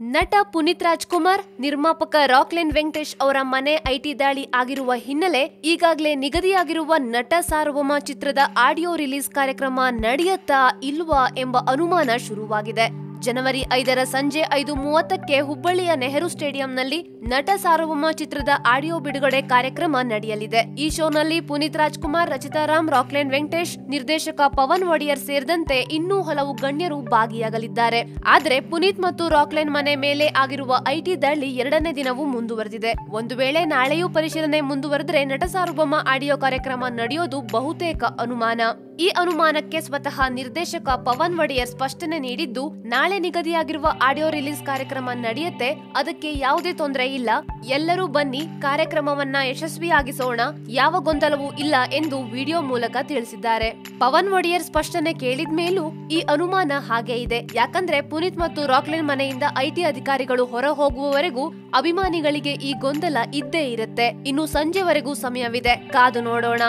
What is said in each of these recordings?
ನಟ ಪುನೀತ್ ರಾಜ್ಕುಮಾರ್, ನಿರ್ಮಾಪಕ ರಾಕ್ಲೆನ್ ವೆಂಕಟೇಶ್ ಅವರ ಮನೆ ಐಟಿ ದಾಳಿ ಆಗಿರುವ ಹಿನ್ನೆಲೆ ಈಗಾಗಲೇ ನಿಗದಿಯಾಗಿರುವ ನಟ ಸಾರ್ವಭೌಮ ಚಿತ್ರದ ಆಡಿಯೋ ರಿಲೀಸ್ ಕಾರ್ಯಕ್ರಮ ನಡೆಯುತ್ತಾ ಇಲ್ವಾ ಎಂಬ ಅನುಮಾನ ಶುರುವಾಗಿದೆ. ಜನವರಿ ಐದರ ಸಂಜೆ ಐದು ಮೂವತ್ತಕ್ಕೆ ಹುಬ್ಬಳ್ಳಿಯ ನೆಹರು ಸ್ಟೇಡಿಯಂನಲ್ಲಿ ನಟ ಸಾರ್ವಭೌಮ ಚಿತ್ರದ ಆಡಿಯೋ ಬಿಡುಗಡೆ ಕಾರ್ಯಕ್ರಮ ನಡೆಯಲಿದೆ. ಈ ಶೋನಲ್ಲಿ ಪುನೀತ್ ರಾಜ್ಕುಮಾರ್ ರಚಿತಾರಾಮ್ ರಾಕ್ಲೈನ್ ವೆಂಕಟೇಶ್, ನಿರ್ದೇಶಕ ಪವನ್ ಒಡೆಯರ್ ಸೇರಿದಂತೆ ಇನ್ನೂ ಹಲವು ಗಣ್ಯರು ಭಾಗಿಯಾಗಲಿದ್ದಾರೆ. ಆದರೆ ಪುನೀತ್ ಮತ್ತು ರಾಕ್ಲೆನ್ ಮನೆ ಮೇಲೆ ಆಗಿರುವ ಐಟಿ ದಾಳಿ ಎರಡನೇ ದಿನವೂ ಮುಂದುವರೆದಿದೆ. ಒಂದು ವೇಳೆ ನಾಳೆಯೂ ಪರಿಶೀಲನೆ ಮುಂದುವರೆದರೆ ನಟ ಸಾರ್ವಭೌಮ ಆಡಿಯೋ ಕಾರ್ಯಕ್ರಮ ನಡೆಯೋದು ಬಹುತೇಕ ಅನುಮಾನ. ಈ ಅನುಮಾನಕ್ಕೆ ಸ್ವತಃ ನಿರ್ದೇಶಕ ಪವನ್ ಒಡೆಯರ್ ಸ್ಪಷ್ಟನೆ ನೀಡಿದ್ದು, ನಾಳೆ ನಿಗದಿಯಾಗಿರುವ ಆಡಿಯೋ ರಿಲೀಸ್ ಕಾರ್ಯಕ್ರಮ ನಡೆಯುತ್ತೆ, ಅದಕ್ಕೆ ಯಾವುದೇ ತೊಂದರೆ ಇಲ್ಲ. ಎಲ್ಲರೂ ಬನ್ನಿ, ಕಾರ್ಯಕ್ರಮವನ್ನ ಯಶಸ್ವಿಯಾಗಿಸೋಣ, ಯಾವ ಗೊಂದಲವೂ ಇಲ್ಲ ಎಂದು ವಿಡಿಯೋ ಮೂಲಕ ತಿಳಿಸಿದ್ದಾರೆ. ಪವನ್ ಒಡೆಯರ್ ಸ್ಪಷ್ಟನೆ ಕೇಳಿದ ಮೇಲೂ ಈ ಅನುಮಾನ ಹಾಗೆ ಇದೆ. ಯಾಕಂದ್ರೆ ಪುನೀತ್ ಮತ್ತು ರಾಕ್ಲಿನ್ ಮನೆಯಿಂದ ಐಟಿ ಅಧಿಕಾರಿಗಳು ಹೊರ ಹೋಗುವವರೆಗೂ ಅಭಿಮಾನಿಗಳಿಗೆ ಈ ಗೊಂದಲ ಇದ್ದೇ ಇರುತ್ತೆ. ಇನ್ನು ಸಂಜೆವರೆಗೂ ಸಮಯವಿದೆ. ಕಾದು ನೋಡೋಣ.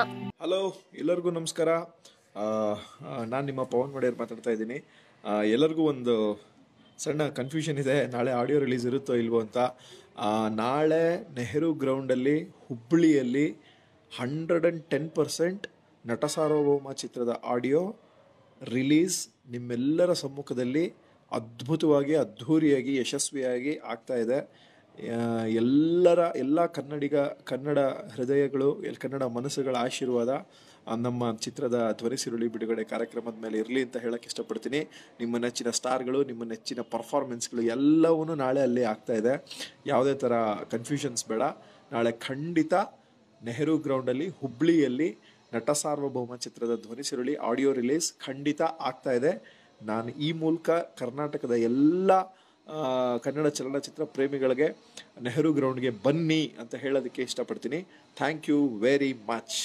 ಹಲೋ, ಎಲ್ಲರಿಗೂ ನಮಸ್ಕಾರ. ನಾನು ನಿಮ್ಮ ಪವನ್ ಒಡೆಯರ್ ಮಾತಾಡ್ತಾ ಇದ್ದೀನಿ. ಎಲ್ಲರಿಗೂ ಒಂದು ಸಣ್ಣ ಕನ್ಫ್ಯೂಷನ್ ಇದೆ. ನಾಳೆ ಆಡಿಯೋ ರಿಲೀಸ್ ಇರುತ್ತೋ ಇಲ್ವೋ ಅಂತ. ನಾಳೆ ನೆಹರು ಗ್ರೌಂಡಲ್ಲಿ ಹುಬ್ಬಳ್ಳಿಯಲ್ಲಿ ಹಂಡ್ರೆಡ್ ಆ್ಯಂಡ್ ಟೆನ್ ಪರ್ಸೆಂಟ್ ನಟ ಸಾರ್ವಭೌಮ ಚಿತ್ರದ ಆಡಿಯೋ ರಿಲೀಸ್ ನಿಮ್ಮೆಲ್ಲರ ಸಮ್ಮುಖದಲ್ಲಿ ಅದ್ಭುತವಾಗಿ, ಅದ್ಧೂರಿಯಾಗಿ, ಯಶಸ್ವಿಯಾಗಿ ಆಗ್ತಾ ಇದೆ. ಎಲ್ಲರ, ಎಲ್ಲ ಕನ್ನಡಿಗ, ಕನ್ನಡ ಹೃದಯಗಳು ಕನ್ನಡ ಮನಸ್ಸುಗಳ ಆಶೀರ್ವಾದ ನಮ್ಮ ಚಿತ್ರದ ಧ್ವನಿಸಿರುಳಿ ಬಿಡುಗಡೆ ಕಾರ್ಯಕ್ರಮದ ಮೇಲೆ ಇರಲಿ ಅಂತ ಹೇಳಕ್ಕೆ ಇಷ್ಟಪಡ್ತೀನಿ. ನಿಮ್ಮ ನೆಚ್ಚಿನ ಸ್ಟಾರ್ಗಳು, ನಿಮ್ಮ ನೆಚ್ಚಿನ ಪರ್ಫಾರ್ಮೆನ್ಸ್ಗಳು ಎಲ್ಲವೂ ನಾಳೆ ಅಲ್ಲಿ ಆಗ್ತಾ ಇದೆ. ಯಾವುದೇ ಥರ ಕನ್ಫ್ಯೂಷನ್ಸ್ ಬೇಡ. ನಾಳೆ ಖಂಡಿತ ನೆಹರು ಗ್ರೌಂಡಲ್ಲಿ, ಹುಬ್ಳಿಯಲ್ಲಿ ನಟ ಸಾರ್ವಭೌಮ ಚಿತ್ರದ ಧ್ವನಿಸಿರುಳಿ ಆಡಿಯೋ ರಿಲೀಸ್ ಖಂಡಿತ ಆಗ್ತಾ ಇದೆ. ನಾನು ಈ ಮೂಲಕ ಕರ್ನಾಟಕದ ಎಲ್ಲ ಕನ್ನಡ ಚಲನಚಿತ್ರ ಪ್ರೇಮಿಗಳಿಗೆ ನೆಹರು ಗ್ರೌಂಡ್ಗೆ ಬನ್ನಿ ಅಂತ ಹೇಳೋದಕ್ಕೆ ಇಷ್ಟಪಡ್ತೀನಿ. Thank you very much